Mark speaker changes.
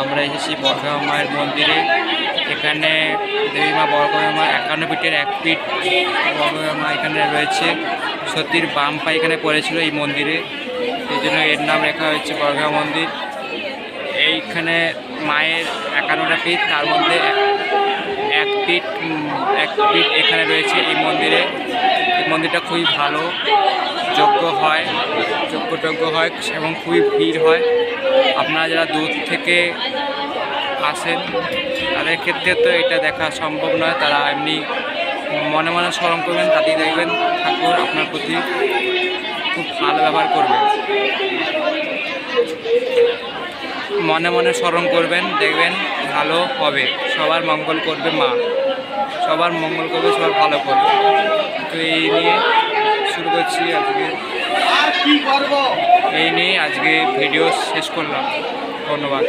Speaker 1: আমরা এসেছি বর্গা মায়ের মন্দিরে। এখানে দেবী মা বর্গা মা একান্ন ফিটের এক ফিট মা এখানে রয়েছে। সতীর বাম পা এখানে পড়েছিল এই মন্দিরে। এই জন্য এর নাম লেখা হয়েছে বর্গা মন্দির। এইখানে মায়ের একান্নটা ফিট তার মধ্যে এক- উম, এক ফিট এখানে রয়েছে এই মন্দিরে। এই মন্দিরটা খুবই ভালো যোগ্য হয় টোগ্য হয় এবং খুবই ভিড় হয়। আপনারা যারা দূর থেকে আসেন তাদের ক্ষেত্রে তো এটা দেখা সম্ভব নয়। তারা এমনি মনে মনে স্মরণ করবেন তাতেই দেখবেন ঠাকুর আপনার প্রতি খুব ভালো ব্যবহার করবে। মনে মনে স্মরণ করবেন দেখবেন ভালো হবে। সবার মঙ্গল করবে মা। সবার মঙ্গল করবে সবার ভালো করবে। তো এই নিয়ে শুরু করছি আজকে। এই নিয়ে আজকে ভিডিও শেষ করলাম। ধন্যবাদ।